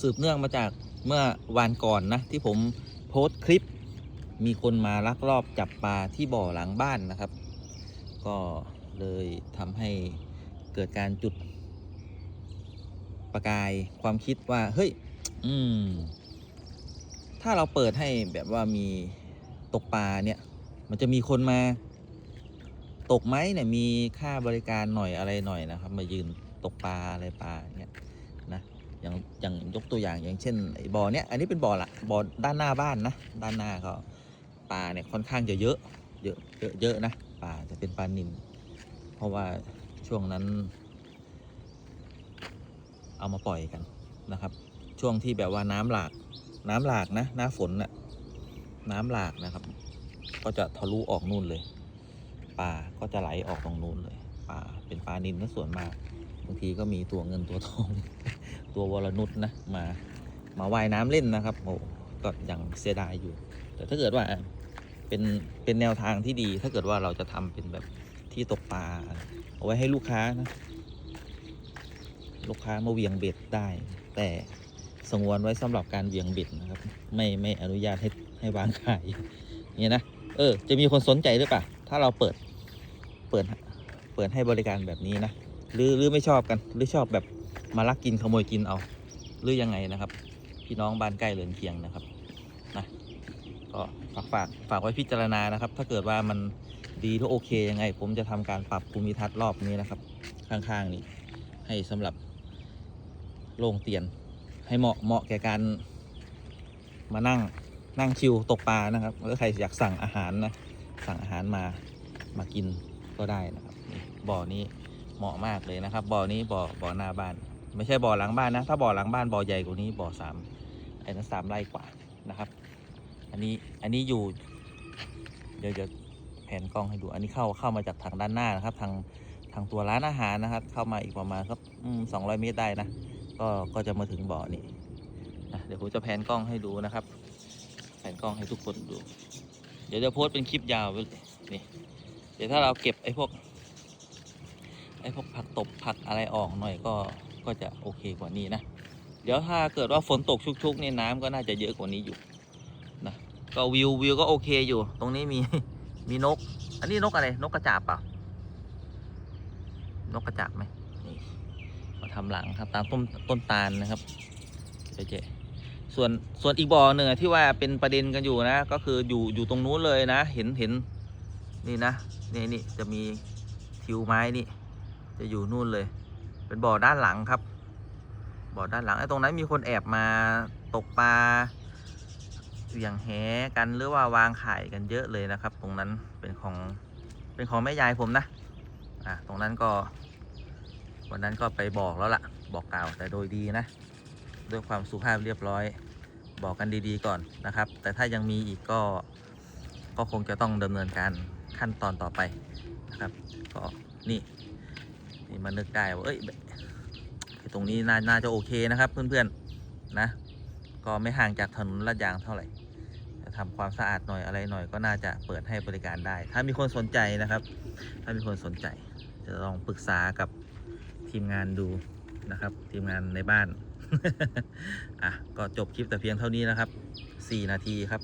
สืบเนื่องมาจากเมื่อวานก่อนนะ ที่ผมโพสต์คลิป มีคนมาลักลอบจับปลาที่บ่อหลังบ้านนะครับ ก็เลยทำให้เกิดการจุดประกายความคิดว่า เฮ้ย อืม ถ้าเราเปิดให้แบบว่ามีตกปลาเนี่ย มันจะมีคนมาตกไหมเนี่ย มีค่าบริการหน่อยอะไรหน่อยนะครับ มายืนตกปลาอะไรปลาเนี่ยนะ อย่างอย่างยกตัวอย่างอย่างเช่นไอ้บ่อเนี้ยอันนี้เป็นบ่อละบ่อด้านหน้าบ้านนะด้านหน้าก็ปลาเนี่ยค่อนข้างจะเยอะเยอะเยอะเยอะนะปลาจะเป็นปลานิลเพราะว่าช่วงนั้น เอามาปล่อยกันนะครับ ช่วงที่แบบว่าน้ำหลาก น้ำหลากนะ หน้าฝนน่ะน้ำหลากนะครับ ก็จะทะลุออกนู่นเลยปลาก็จะไหลออกตรงนู้นเลยปลาเป็นปลานิลนะส่วนมากบางทีก็มีตัวเงินตัวทอง ตัววรนุษนะมามาว่ายน้ำเล่นนะครับโอ้ก็ยังเสียดายอยู่ แต่ถ้าเกิดว่าเป็นเป็นแนวทางที่ดี ถ้าเกิดว่าเราจะทำเป็นแบบที่ตกปลาเอาไว้ให้ลูกค้านะลูกค้ามาเวียงเบ็ดได้ แต่สงวนไว้สำหรับการเวียงเบ็ดนะครับ ไม่ไม่อนุญาตให้ให้วางขายเนี่ยนะเออ จะมีคนสนใจหรือเปล่าถ้าเราเปิดเปิดเปิดให้บริการแบบนี้นะหรือหรือไม่ชอบกันหรือชอบแบบ มาลักกินขโมยกินเอา หรือยังไงนะครับ พี่น้องบ้านใกล้เรือนเคียงนะครับนะก็ฝากฝากฝากไว้พิจารณานะครับ ถ้าเกิดว่ามันดีหรือโอเคยังไง ผมจะทำการปรับภูมิทัศน์รอบนี้นะครับ ข้างๆนี่ให้สำหรับโล่งเตียน ให้เหมาะเหมาะแก่การมานั่งนั่งชิวตกปลานะครับหรือใครอยากสั่งอาหารนะสั่งอาหารมามากินก็ได้นะครับบ่อนี้เหมาะมากเลยนะครับบ่อนี้บ่อบ่อหน้าบ้าน ไม่ใช่บ่อหลังบ้านนะ ถ้าบ่อหลังบ้านบ่อใหญ่กว่านี้บ่อสามไอ้นั้นสามไร่กว่านะครับ อันนี้อันนี้อยู่ เดี๋ยวจะแผนกล้องให้ดู อันนี้เข้าเข้ามาจากทางด้านหน้านะครับ ทางทางตัวร้านอาหารนะครับ เข้ามาอีกประมาณสักสองร้อยเมตรได้นะก็ก็จะมาถึงบ่อนี้นะเดี๋ยวผมจะแผนกล้องให้ดูนะครับ แผนกล้องให้ทุกคนดู เดี๋ยวจะโพสเป็นคลิปยาวไปนี่เดี๋ยวถ้าเราเก็บไอ้พวกไอ้พวกผักตบผักอะไรออกหน่อยก็ ก็จะโอเคกว่านี้นะ เดี๋ยวถ้าเกิดว่าฝนตกชุกๆนี่น้ำก็น่าจะเยอะกว่านี้อยู่นะก็วิววิวก็โอเคอยู่ ตรงนี้มีมีนก อันนี้นกอะไรนกกระจาบเปล่านกกระจาบไหมนี่มาทำหลังครับตามต้นต้นตาลนะครับเจ๊ส่วนส่วนอีกบ่อหนึ่งที่ว่าเป็นประเด็นกันอยู่นะ ก็คืออยู่อยู่ตรงนู้นเลยนะ เห็นเห็นนี่นะนี่นี่จะมีทิวไม้นี่ จะอยู่นู่นเลย เป็นบ่อด้านหลังครับ บ่อด้านหลังไอ้ตรงนั้นมีคนแอบมาตกปลาเหวี่ยงแหกันหรือว่าวางไข่กันเยอะเลยนะครับ ตรงนั้นเป็นของเป็นของแม่ยายผมนะอะตรงนั้นก็ วันนั้นก็ไปบอกแล้วล่ะ บอกกล่าวแต่โดยดีนะ ด้วยความสุภาพเรียบร้อย บอกกันดีๆก่อนนะครับ แต่ถ้ายังมีอีกก็ก็คงจะต้องดำเนินการขั้นตอนต่อไปนะครับ ก็นี่ นี่มานึกได้ว่าเอ้ยตรงนี้น่านาจะโอเคนะครับเพื่อนๆนะ ก็ไม่ห่างจากถนนลาดยางเท่าไหร่ทำความสะอาดหน่อยอะไรหน่อยก็น่าจะเปิดให้บริการได้ ถ้ามีคนสนใจนะครับ ถ้ามีคนสนใจ จะลองปรึกษากับทีมงานดูนะครับ ทีมงานในบ้าน อะ ก็จบคลิปแต่เพียงเท่านี้นะครับ 4 นาทีครับ